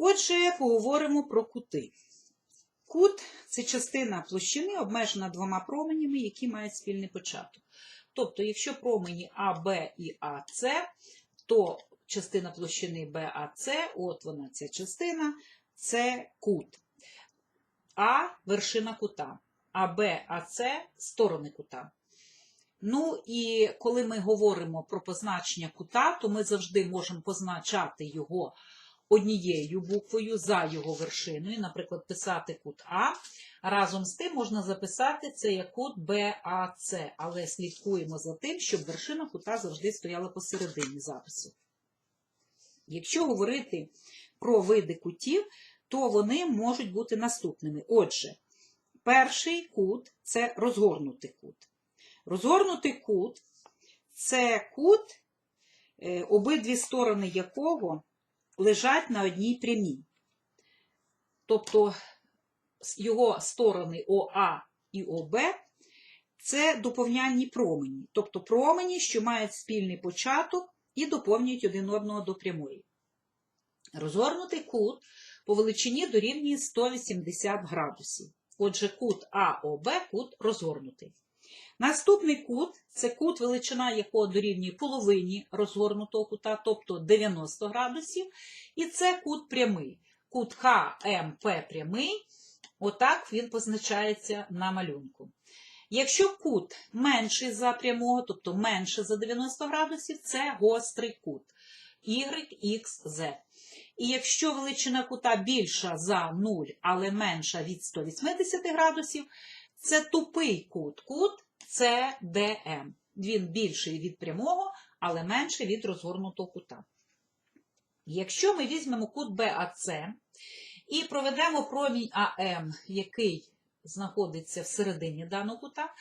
Отже, поговоримо про кути. Кут це частина площини, обмежена двома променями, які мають спільний початок. Тобто, якщо промені АБ і АС, то частина площини БАЦ, от вона ця частина, це кут. А вершина кута, а Б, А, С сторони кута. Ну і коли ми говоримо про позначення кута, то ми завжди можемо позначати його однією буквою за його вершиною, наприклад, писати кут А. Разом з тим можна записати це як кут БАЦ, але слідкуємо за тим, щоб вершина кута завжди стояла посередині запису. Якщо говорити про види кутів, то вони можуть бути наступними. Отже, перший кут це розгорнутий кут. Розгорнутий кут це кут, е, обидві сторони якого лежать на одній прямій. Тобто його сторони ОА і ОБ це доповняльні промені, тобто промені, що мають спільний початок і доповнюють один одного до прямої. Розгорнутий кут по величині дорівнює 180 градусів. Отже, кут АОБ кут розгорнутий. Наступний кут це кут, величина якого дорівнює половині розгорнутого кута, тобто 90 градусів. І це кут прямий. Кут ХМП прямий, отак він позначається на малюнку. Якщо кут менший за прямого, тобто менше за 90 градусів, це гострий кут YXZ. І якщо величина кута більша за 0, але менша від 180 градусів, це тупий кут. Кут CDM. Він більший від прямого, але менший від розгорнутого кута. Якщо ми візьмемо кут BAC і проведемо промінь АМ, який знаходиться всередині даного кута,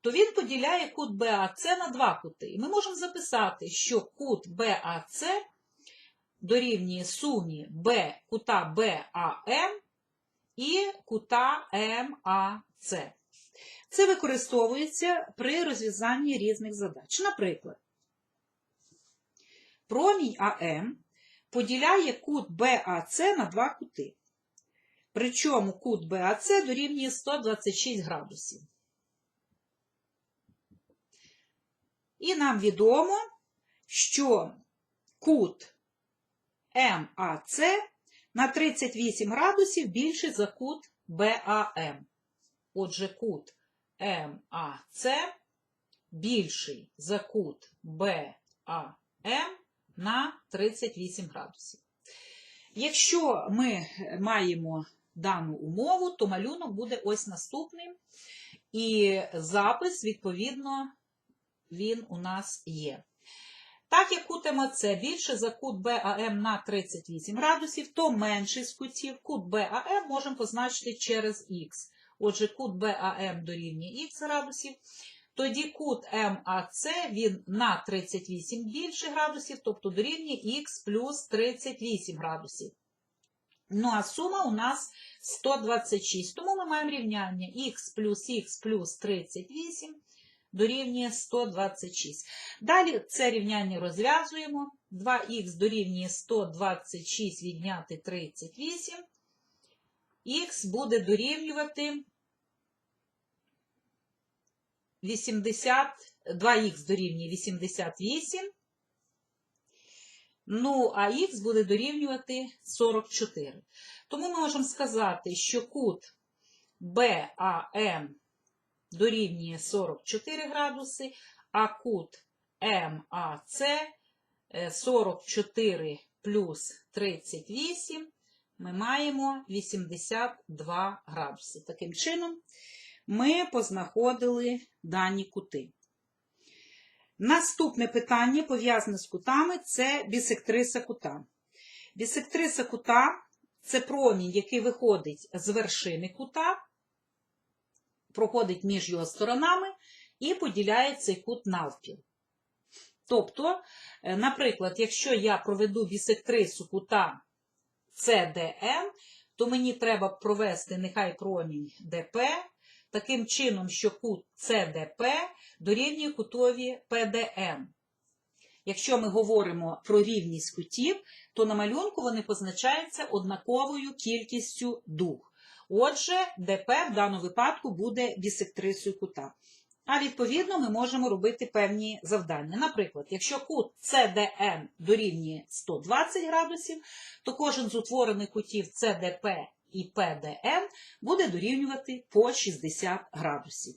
то він поділяє кут BAC на два кути. І ми можемо записати, що кут BAC дорівнює сумі B, кута BAM і кута MAC. Це використовується при розв'язанні різних задач. Наприклад, промінь АМ поділяє кут BAC на два кути. Причому кут BAC дорівнює 126 градусів. І нам відомо, що кут МАЦ на 38 градусів більший за кут БАМ. Отже, кут МАЦ більший за кут БАМ на 38 градусів. Якщо ми маємо дану умову, то малюнок буде ось наступним. І запис, відповідно, він у нас є. Так як кут МАЦ більше за кут БАМ на 38 градусів, то менший з кутів кут БАМ можемо позначити через х. Отже, кут БАМ дорівнює х градусів. Тоді кут МАЦ він на 38 більше градусів, тобто дорівнює х плюс 38 градусів. Ну, а сума у нас 126. Тому ми маємо рівняння х плюс х плюс 38 дорівнює 126. Далі це рівняння розв'язуємо. 2х дорівнює 126 відняти 38. Х буде дорівнювати 80, 2х дорівнює 88. Ну, а х буде дорівнювати 44. Тому ми можемо сказати, що кут BAM дорівнює 44 градуси, а кут МАЦ 44 плюс 38 ми маємо 82 градуси. Таким чином, ми познаходили дані кути. Наступне питання, пов'язане з кутами, це бісектриса кута. Бісектриса кута це промінь, який виходить з вершини кута, проходить між його сторонами і поділяє цей кут навпіл. Тобто, е, наприклад, якщо я проведу бісектрису кута CDM, то мені треба провести нехай промінь ДП, таким чином, що кут CDP дорівнює кутові PDM. Якщо ми говоримо про рівність кутів, то на малюнку вони позначаються однаковою кількістю дуг. Отже, ДП в даному випадку буде бісектрисою кута. А відповідно ми можемо робити певні завдання. Наприклад, якщо кут CDN дорівнює 120 градусів, то кожен з утворених кутів CDP і ПДН буде дорівнювати по 60 градусів.